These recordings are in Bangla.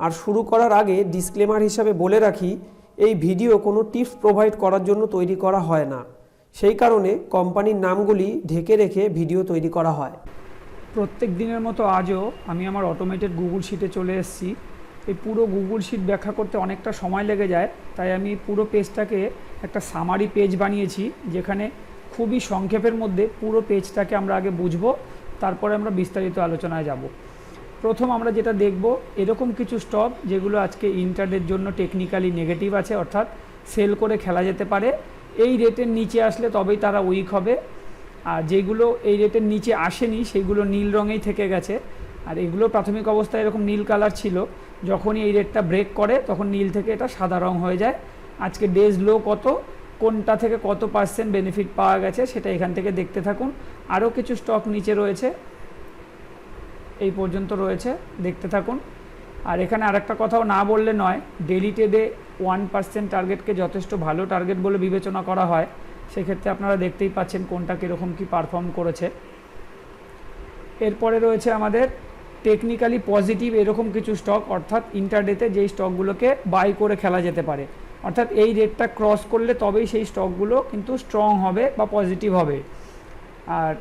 আর শুরু করার আগে ডিসক্লেমার হিসাবে বলে রাখি, এই ভিডিও কোনো টিপস প্রোভাইড করার জন্য তৈরি করা হয় না। সেই কারণে কোম্পানির নামগুলি ঢেকে রেখে ভিডিও তৈরি করা হয়। প্রত্যেক দিনের মতো আজও আমি আমার অটোমেটেড গুগল শিটে চলে এসেছি। এই পুরো গুগল শিট ব্যাখ্যা করতে অনেকটা সময় লেগে যায়, তাই আমি পুরো পেজটাকে একটা সামারি পেজ বানিয়েছি, যেখানে খুবই সংক্ষেপের মধ্যে পুরো পেজটাকে আমরা আগে বুঝব, তারপরে আমরা বিস্তারিত আলোচনায় যাব। প্রথম আমরা যেটা দেখব, এরকম কিছু স্টক যেগুলো আজকে ইন্টারডের জন্য টেকনিক্যালি নেগেটিভ আছে, অর্থাৎ সেল করে খেলা যেতে পারে, এই রেটের নিচে আসলে তবেই তারা উইক হবে। আর যেগুলো এই রেটের নিচে আসেনি, সেগুলো নীল রঙেই থেকে গেছে। আর এগুলো প্রাথমিক অবস্থায় এরকম নীল কালার ছিল, যখনই এই রেটটা ব্রেক করে, তখন নীল থেকে এটা সাদা রং হয়ে যায়। আজকে ডেজ লো কত, কোনটা থেকে কত পার্সেন্ট বেনিফিট পাওয়া গেছে, সেটা এখান থেকে দেখতে থাকুন। আরও কিছু স্টক নিচে রয়েছে। এই পর্যন্ত রয়েছে, দেখতে থাকুন। আর এখানে আরেকটা কথাও না বললে নয় ডেলি ট্রেডে ওয়ান পার্সেন্ট টার্গেটকে যথেষ্ট ভালো টার্গেট বলে বিবেচনা করা হয়। সেক্ষেত্রে আপনারা দেখতেই পাচ্ছেন কোনটা কীরকম কী পারফর্ম করেছে। এরপরে রয়েছে আমাদের টেকনিক্যালি পজিটিভ এরকম কিছু স্টক অর্থাৎ ইন্টারডেতে যেই স্টকগুলোকে বাই করে খেলা যেতে পারে। অর্থাৎ এই রেটটা ক্রস করলে তবেই সেই স্টকগুলো কিন্তু স্ট্রং হবে বা পজিটিভ হবে। আর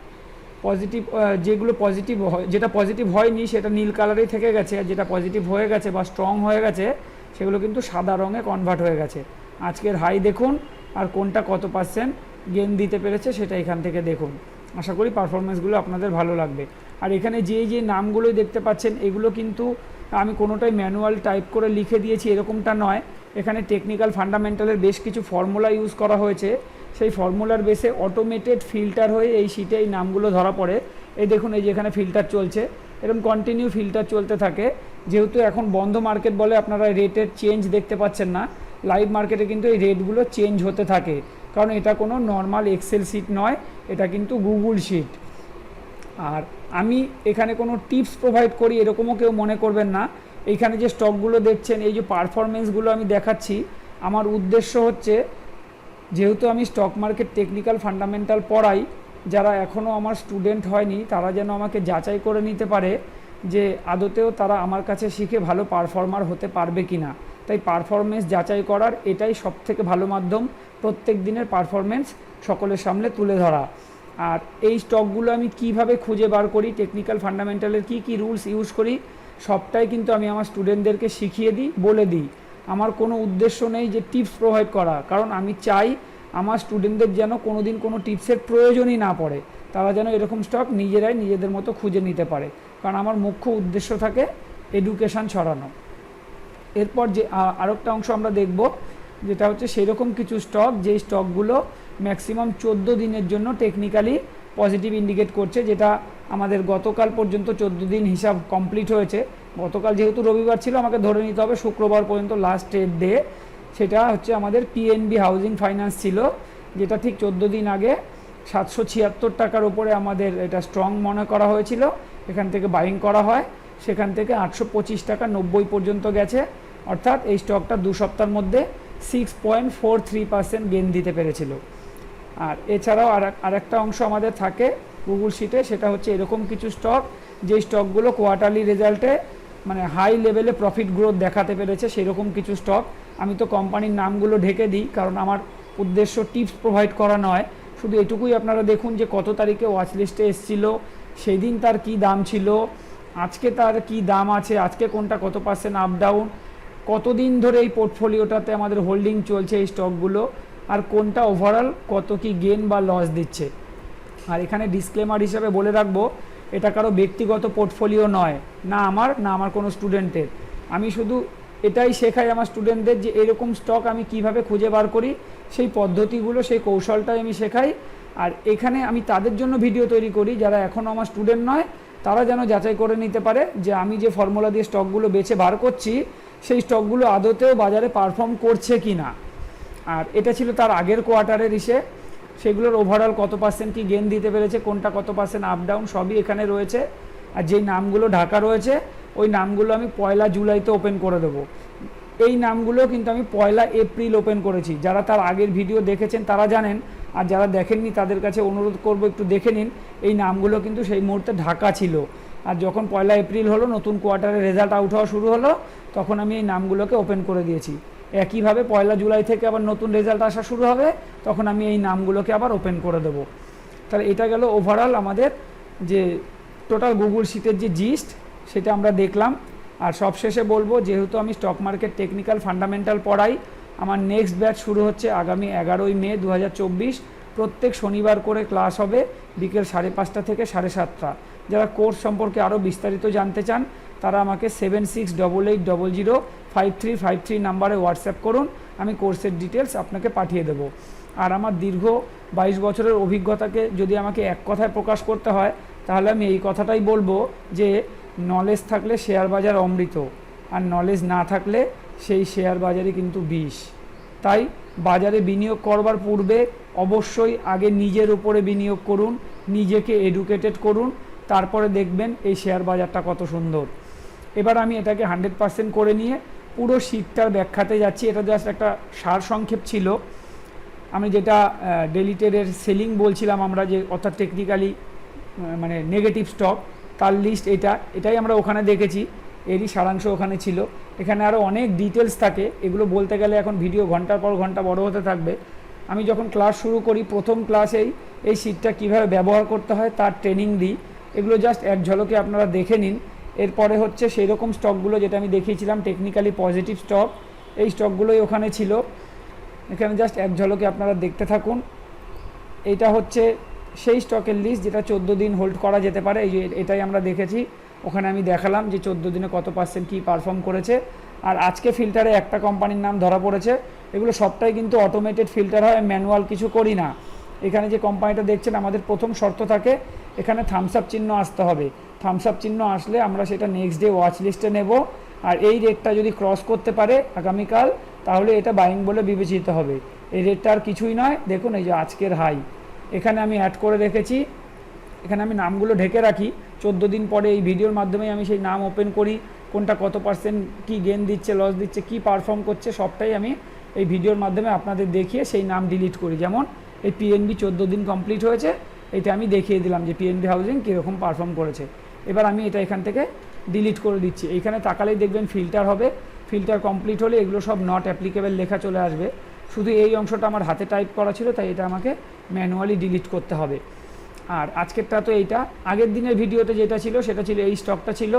পজিটিভ যেগুলো পজিটিভ হয়, যেটা পজিটিভ হয়নি, সেটা নীল কালারেই থেকে গেছে। আর যেটা পজিটিভ হয়ে গেছে বা স্ট্রং হয়ে গেছে, সেগুলো কিন্তু সাদা রঙে কনভার্ট হয়ে গেছে। আজকের হাই দেখুন, আর কোনটা কত পার্সেন্ট গেন দিতে পেরেছে সেটা এখান থেকে দেখুন। আশা করি পারফরমেন্সগুলো আপনাদের ভালো লাগবে। আর এখানে যে যে নামগুলো দেখতে পাচ্ছেন, এগুলো কিন্তু আমি কোনোটাই ম্যানুয়াল টাইপ করে লিখে দিয়েছি, এরকমটা নয়। এখানে টেকনিক্যাল ফান্ডামেন্টালের বেশ কিছু ফর্মুলা ইউজ করা হয়েছে। সেই ফর্মুলার বেসে অটোমেটেড ফিল্টার হয়ে এই শিটে এই নামগুলো ধরা পড়ে। এই দেখুন, এই যে এখানে ফিল্টার চলছে। এরকম কন্টিনিউ ফিল্টার চলতে থাকে। যেহেতু এখন বন্ধ মার্কেট বলে আপনারা রেটের চেঞ্জ দেখতে পাচ্ছেন না লাইভ মার্কেটে কিন্তু এই রেটগুলো চেঞ্জ হতে থাকে। কারণ এটা কোনো নর্মাল এক্সেল শিট নয়, এটা কিন্তু গুগল শিট আর আমি এখানে কোনো টিপস প্রোভাইড করি, এরকমও কেউ মনে করবেন না। এইখানে যে স্টকগুলো দেখছেন, এই যে পারফরমেন্সগুলো আমি দেখাচ্ছি, আমার উদ্দেশ্য হচ্ছে যেহেতু আমি স্টক মার্কেট টেকনিক্যাল ফান্ডামেন্টাল পড়াই, যারা এখনও আমার স্টুডেন্ট হয়নি, তারা যেন আমাকে যাচাই করে নিতে পারে যে আদতেও তারা আমার কাছে শিখে ভালো পারফর্মার হতে পারবে কি না তাই পারফরমেন্স যাচাই করার এটাই সব থেকে ভালো মাধ্যম, প্রত্যেক দিনের পারফরমেন্স সকলের সামনে তুলে ধরা। আর এই স্টকগুলো আমি কীভাবে খুঁজে বার করি টেকনিক্যাল ফান্ডামেন্টালের কি কি রুলস ইউজ করি, সবটাই কিন্তু আমি আমার স্টুডেন্টদেরকে শিখিয়ে দিই, বলে দিই। আমার কোনো উদ্দেশ্য নেই যে টিপস প্রোভাইড করা। কারণ আমি চাই আমার স্টুডেন্টদের যেন কোনো দিন কোনো টিপসের প্রয়োজনই না পড়ে। তারা যেন এরকম স্টক নিজেরাই নিজেদের মতো খুঁজে নিতে পারে। কারণ আমার মুখ্য উদ্দেশ্য থাকে এডুকেশান ছড়ানো। এরপর যে আরেকটা অংশ আমরা দেখব, যেটা হচ্ছে সেরকম কিছু স্টক যেই স্টকগুলো ম্যাক্সিমাম চোদ্দ দিনের জন্য টেকনিক্যালি পজিটিভ ইন্ডিকেট করছে, যেটা আমাদের গতকাল পর্যন্ত চোদ্দ দিন হিসাব কমপ্লিট হয়েছে। গতকাল যেহেতু রবিবার ছিল, আমাকে ধরে নিতে হবে শুক্রবার পর্যন্ত লাস্ট ডেট ডে সেটা হচ্ছে আমাদের পিএনবি হাউজিং ফাইন্যান্স ছিল, যেটা ঠিক চোদ্দ দিন আগে সাতশো ছিয়াত্তর টাকার উপরে আমাদের এটা স্ট্রং মনে করা হয়েছিল। এখান থেকে বাইং করা হয়। সেখান থেকে আটশো পঁচিশ টাকা নব্বই পর্যন্ত গেছে। অর্থাৎ এই স্টকটা দু সপ্তাহের মধ্যে six point four three percent gain দিতে পেরেছিল। আর এছাড়াও আর আরেকটা অংশ আমাদের থাকে গুগল শিটে সেটা হচ্ছে এরকম কিছু স্টক যে স্টকগুলো কোয়ার্টারলি রেজাল্টে মানে হাই লেভেলে প্রফিট গ্রোথ দেখাতে পেরেছে সেরকম কিছু স্টক আমি তো কোম্পানির নামগুলো ঢেকে দিই, কারণ আমার উদ্দেশ্য টিপস প্রোভাইড করা নয়। শুধু এটুকুই আপনারা দেখুন যে কত তারিখে ওয়াচ লিস্টে এসেছিল সেই দিন তার কি দাম ছিল, আজকে তার কি দাম আছে, আজকে কোনটা কত পার্সেন্ট আপ ডাউন কতদিন ধরে এই পোর্টফোলিওটাতে আমাদের হোল্ডিং চলছে এই স্টকগুলো আর কোনটা ওভারঅল কত কি গেন বা লস দিচ্ছে। আর এখানে ডিসক্লেমার হিসাবে বলে রাখব এটা কারও ব্যক্তিগত পোর্টফোলিও নয়। না আমার না আমার কোনো স্টুডেন্টের আমি শুধু এটাই শেখাই আমার স্টুডেন্টদের যে এরকম স্টক আমি কীভাবে খুঁজে বার করি, সেই পদ্ধতিগুলো, সেই কৌশলটাই আমি শেখাই। আর এখানে আমি তাদের জন্য ভিডিও তৈরি করি, যারা এখনও আমার স্টুডেন্ট নয়, তারা যেন যাচাই করে নিতে পারে যে আমি যে ফর্মুলা দিয়ে স্টকগুলো বেছে বার করছি, সেই স্টকগুলো আদতেও বাজারে পারফর্ম করছে কি না আর এটা ছিল তার আগের কোয়ার্টারের ইসে। সেগুলোর ওভারঅল কত পার্সেন্ট কি গেন দিতে পেরেছে, কোনটা কত পার্সেন্ট আপ ডাউন সবই এখানে রয়েছে। আর যেই নামগুলো ঢাকা রয়েছে, ওই নামগুলো আমি পয়লা জুলাইতে ওপেন করে দেবো। এই নামগুলো কিন্তু আমি পয়লা এপ্রিল ওপেন করেছি। যারা তার আগের ভিডিও দেখেছেন তারা জানেন, আর যারা দেখেননি তাদের কাছে অনুরোধ করব একটু দেখে নিন, এই নামগুলো কিন্তু সেই মুহূর্তে ঢাকা ছিল। আর যখন পয়লা এপ্রিল হলো, নতুন কোয়ার্টারের রেজাল্ট আউট হওয়া শুরু হলো, তখন আমি এই নামগুলোকে ওপেন করে দিয়েছি। একইভাবে পয়লা জুলাই থেকে আবার নতুন রেজাল্ট আসা শুরু হবে, তখন আমি এই নামগুলোকে আবার ওপেন করে দেবো। তাহলে এটা গেল ওভারঅল আমাদের যে টোটাল গুগল শিটের যে জিস্ট সেটা আমরা দেখলাম। আর সবশেষে বলব, যেহেতু আমি স্টক মার্কেট টেকনিক্যাল ফান্ডামেন্টাল পড়াই, আমার নেক্সট ব্যাচ শুরু হচ্ছে আগামী এগারোই মে দু হাজার চব্বিশ। প্রত্যেক শনিবার করে ক্লাস হবে, বিকেল সাড়ে পাঁচটা থেকে সাড়ে সাতটা। যারা কোর্স সম্পর্কে আরও বিস্তারিত জানতে চান তারা আমাকে seven six double eight double zero five three five three নাম্বারে হোয়াটসঅ্যাপ করুন, আমি কোর্সের ডিটেলস আপনাকে পাঠিয়ে দেবো। আর আমার দীর্ঘ বাইশ বছরের অভিজ্ঞতাকে যদি আমাকে এক কথায় প্রকাশ করতে হয়, তাহলে আমি এই কথাটাই বলব যে নলেজ থাকলে শেয়ার বাজার অমৃত, আর নলেজ না থাকলে সেই শেয়ার বাজারে কিন্তু বিষ। তাই বাজারে বিনিয়োগ করবার পূর্বে অবশ্যই আগে নিজের উপরে বিনিয়োগ করুন, নিজেকে এডুকেটেড করুন, তারপরে দেখবেন এই শেয়ার বাজারটা কত সুন্দর। এবার আমি এটাকে হান্ড্রেড পার্সেন্ট করে নিয়ে পুরো শীতটার ব্যাখ্যাতে যাচ্ছি। এটা জাস্ট একটা সার সংক্ষেপ ছিল। আমি যেটা ডেলিটেডের সেলিং বলছিলাম আমরা যে, অর্থাৎ টেকনিক্যালি মানে নেগেটিভ স্টক তার লিস্ট এটা। এটাই আমরা ওখানে দেখেছি। এরই সারাংশ ওখানে ছিল। এখানে আরও অনেক ডিটেলস থাকে। এগুলো বলতে গেলে এখন ভিডিও ঘণ্টার পর ঘণ্টা বড় হতে থাকবে। আমি যখন ক্লাস শুরু করি, প্রথম ক্লাসেই এই সিটটা কীভাবে ব্যবহার করতে হয় তার ট্রেনিং দিই। এগুলো জাস্ট এক ঝলকে আপনারা দেখে নিন। এরপরে হচ্ছে সেই রকম স্টকগুলো যেটা আমি দেখিয়েছিলাম টেকনিক্যালি পজিটিভ স্টক এই স্টকগুলোই ওখানে ছিল। এখানে জাস্ট এক ঝলকে আপনারা দেখতে থাকুন। এটা হচ্ছে সেই স্টকের লিস্ট যেটা চোদ্দ দিন হোল্ড করা যেতে পারে। এই এটাই আমরা দেখেছি। ওখানে আমি দেখালাম যে চোদ্দ দিনে কত পার্সেন্ট কী পারফর্ম করেছে। আর আজকে ফিল্টারে একটা কোম্পানির নাম ধরা পড়েছে। এগুলো সবটাই কিন্তু অটোমেটেড ফিল্টার হয় ম্যানুয়াল কিছু করি না। এখানে যে কোম্পানিটা দেখছেন, আমাদের প্রথম শর্ত থাকে, এখানে থামস আপ চিহ্ন আসতে হবে। থামস আপ চিহ্ন আসলে আমরা সেটা নেক্সট ডে ওয়াচ লিস্টে নেব। আর এই রেটটা যদি ক্রস করতে পারে আগামীকাল, তাহলে এটা বাইং বলে বিবেচিত হবে। এই রেটটা আর কিছুই নয়। দেখুন, এই যে আজকের হাই এখানে আমি অ্যাড করে রেখেছি। এখানে আমি নামগুলো ঢেকে রাখি। চোদ্দ দিন পরে এই ভিডিওর মাধ্যমে আমি সেই নাম ওপেন করি। কোনটা কত পার্সেন্ট কী গেন দিচ্ছে লস দিচ্ছে, কী পারফর্ম করছে, সবটাই আমি এই ভিডিওর মাধ্যমে আপনাদের দেখিয়ে সেই নাম ডিলিট করি। যেমন, এই পিএনবি চোদ্দ দিন কমপ্লিট হয়েছে। এটা আমি দেখিয়ে দিলাম যে পিএনবি হাউজিং কীরকম পারফর্ম করেছে। এবার আমি এটা এখান থেকে ডিলিট করে দিচ্ছি। এখানে তাকালেই দেখবেন ফিল্টার হবে। ফিল্টার কমপ্লিট হলে এগুলো সব নট অ্যাপ্লিকেবল লেখা চলে আসবে। শুধু এই অংশটা আমার হাতে টাইপ করা ছিল, তাই এটা আমাকে ম্যানুয়ালি ডিলিট করতে হবে। আর আজকেরটা তো এইটা। আগের দিনের ভিডিওতে যেটা ছিল, সেটা ছিল এই স্টকটা ছিল।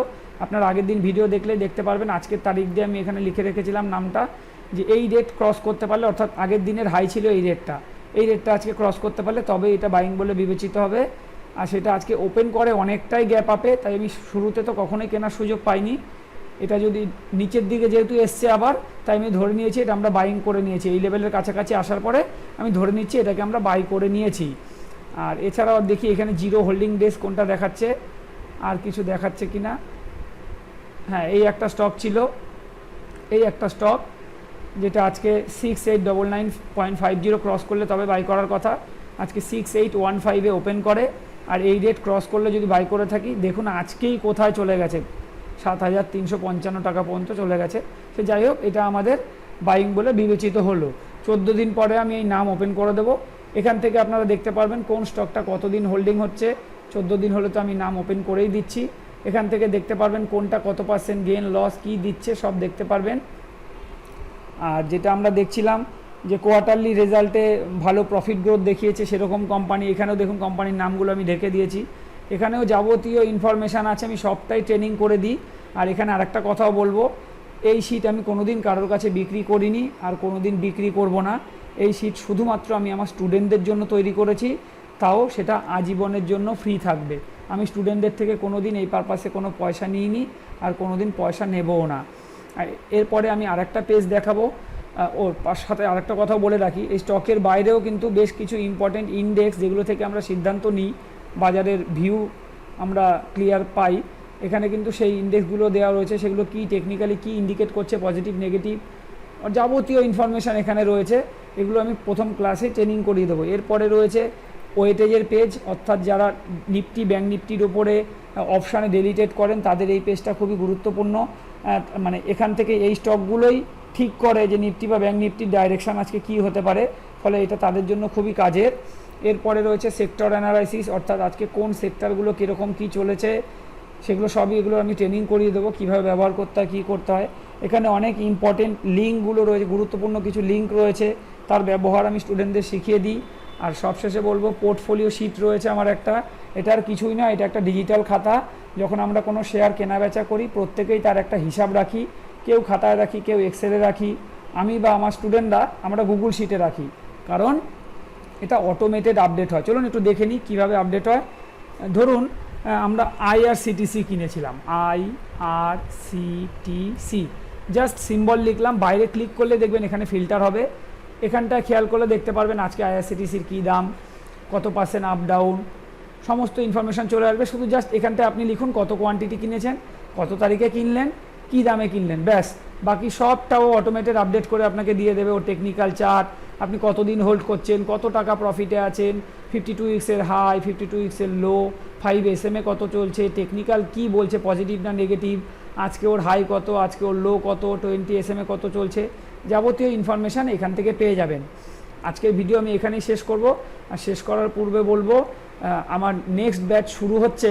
আপনার আগের দিন ভিডিও দেখলে দেখতে পারবেন। আজকের তারিখ দিয়ে আমি এখানে লিখে রেখেছিলাম নামটা। যে এই রেট ক্রস করতে পারলে, অর্থাৎ আগের দিনের হাই ছিল এই রেটটা এই রেটটা আজকে ক্রস করতে পারলে তবে এটা বাইং বলে বিবেচিত হবে। আর সেটা আজকে ওপেন করে অনেকটাই গ্যাপ আপে তাই আমি শুরুতে তো কখনোই কেনার সুযোগ পাইনি। এটা যদি নিচের দিকে যেহেতু এসছে আবার, তাই আমি ধরে নিয়েছি, এটা আমরা বাইং করে নিয়েছি। এই লেভেলের কাছাকাছি আসার পরে আমি ধরে নিচ্ছি, এটাকে আমরা বাই করে নিয়েছি। আর এছাড়াও দেখি এখানে জিরো হোল্ডিং ডেস কোনটা দেখাচ্ছে, আর কিছু দেখাচ্ছে কি না হ্যাঁ এই একটা স্টক ছিল। এই একটা স্টক যেটা আজকে six eight double nine point five zero cross করলে তবে বাই করার কথা। আজকে সিক্স এইট ওয়ান ফাইভে ওপেন করে। আর এই রেট ক্রস করলে যদি বাই করে থাকি, দেখুন আজকেই কোথায় চলে গেছে। সাত হাজার তিনশো পঞ্চান্ন টাকা পর্যন্ত চলে গেছে। সে যাই হোক, এটা আমাদের বাইং বলে বিবেচিত হলো। চোদ্দ দিন পরে আমি এই নাম ওপেন করে দেবো। এখান থেকে আপনারা দেখতে পারবেন কোন স্টকটা কতদিন হোল্ডিং হচ্ছে। চোদ্দ দিন হলে তো আমি নাম ওপেন করেই দিচ্ছি। এখান থেকে দেখতে পারবেন কোনটা কত পার্সেন্ট গেন লস কী দিচ্ছে, সব দেখতে পারবেন। আর যেটা আমরা দেখছিলাম যে কোয়ার্টারলি রেজাল্টে ভালো প্রফিট গ্রোথ দেখিয়েছে, সেরকম কোম্পানি এখানেও দেখুন কোম্পানির নামগুলো আমি ঢেকে দিয়েছি। এখানেও যাবতীয় ইনফরমেশান আছে, আমি সবটাই ট্রেনিং করে দিই। আর এখানে আরেকটা কথাও বলব, এই শীট আমি কোনোদিন কারোর কাছে বিক্রি করিনি, আর কোনোদিন বিক্রি করব না। এই শীট শুধুমাত্র আমি আমার স্টুডেন্টদের জন্য তৈরি করেছি, তাও সেটা আজীবনের জন্য ফ্রি থাকবে। আমি স্টুডেন্টদের থেকে কোনো দিন এই পারপাসে কোনো পয়সা নিইনি, আর কোনো দিন পয়সা নেবও না। আর এরপরে আমি আরেকটা পেজ দেখাবো। ওর সাথে আরেকটা কথা বলে রাখি, এই স্টকের বাইরেও কিন্তু বেশ কিছু ইম্পর্টেন্ট ইন্ডেক্স যেগুলো থেকে আমরা সিদ্ধান্ত নিই, বাজারের ভিউ আমরা ক্লিয়ার পাই। এখানে কিন্তু সেই ইন্ডেক্সগুলো দেওয়া রয়েছে, সেগুলো কি টেকনিক্যালি কি ইন্ডিকেট করছে পজিটিভ নেগেটিভ যাবতীয় ইনফরমেশান এখানে রয়েছে। এগুলো আমি প্রথম ক্লাসে ট্রেনিং করিয়ে দেবো। এরপরে রয়েছে ওয়েটেজের পেজ অর্থাৎ যারা নিফটি ব্যাঙ্ক নিফটির ওপরে অপশানে ডেলিটেড করেন, তাদের এই পেজটা খুবই গুরুত্বপূর্ণ। মানে এখান থেকে এই স্টকগুলোই ঠিক করে যে নিফটি বা ব্যাঙ্ক নিফটির ডাইরেকশান আজকে কি হতে পারে, ফলে এটা তাদের জন্য খুবই কাজের। এরপরে রয়েছে সেক্টর অ্যানালাইসিস অর্থাৎ আজকে কোন সেক্টরগুলো কীরকম কী চলেছে, সেগুলো সবই এগুলো আমি ট্রেনিং করিয়ে দেবো, কীভাবে ব্যবহার করতে হয়, কী করতে হয়। এখানে অনেক ইম্পর্টেন্ট লিঙ্কগুলো রয়েছে, গুরুত্বপূর্ণ কিছু লিঙ্ক রয়েছে, তার ব্যবহার আমি স্টুডেন্টদের শিখিয়ে দিই। আর সবশেষে বলব পোর্টফোলিও শিট রয়েছে আমার একটা এটার কিছুই না, এটা একটা ডিজিটাল খাতা, যখন আমরা কোনো শেয়ার কেনা বেচা করি, প্রত্যেকেই তার একটা হিসাব রাখি। কেউ খাতায় রাখি, কেউ এক্সেলে রাখি। আমি বা আমার স্টুডেন্টরা আমরা গুগল শিটে রাখি। কারণ এটা অটোমেটেড আপডেট হয়। চলুন একটু দেখে নিই কীভাবে আপডেট হয়। ধরুন আমরা আই আর সিটিসি কিনেছিলাম। I R CTC just symbol লিখলাম, বাইরে ক্লিক করলে দেখবেন এখানে ফিল্টার হবে। এখানটা খেয়াল করলে দেখতে পারবেন আজকে আইআরসিটিসির কী দাম, কত পার্সেন্ট আপ ডাউন সমস্ত ইনফরমেশান চলে আসবে। শুধু জাস্ট এখানটায় আপনি লিখুন কত কোয়ান্টিটি কিনেছেন, কত তারিখে কিনলেন কী দামে কিনলেন? ব্যাস, বাকি সবটাও অটোমেটেড আপডেট করে আপনাকে দিয়ে দেবে ওর টেকনিক্যাল চার্ট আপনি কতদিন হোল্ড করছেন, কত টাকা প্রফিটে আছেন ফিফটি টু উইক্সের high fifty two উইক্সের low five S M A কত চলছে টেকনিক্যাল কী বলছে পজিটিভ না নেগেটিভ আজকে ওর হাই কত, আজকে ওর লো কত টোয়েন্টি এস এম এ কত চলছে, যাবতীয় ইনফরমেশান এখান থেকে পেয়ে যাবেন। আজকের ভিডিও আমি এখানেই শেষ করব। আর শেষ করার পূর্বে বলব আমার নেক্সট ব্যাচ শুরু হচ্ছে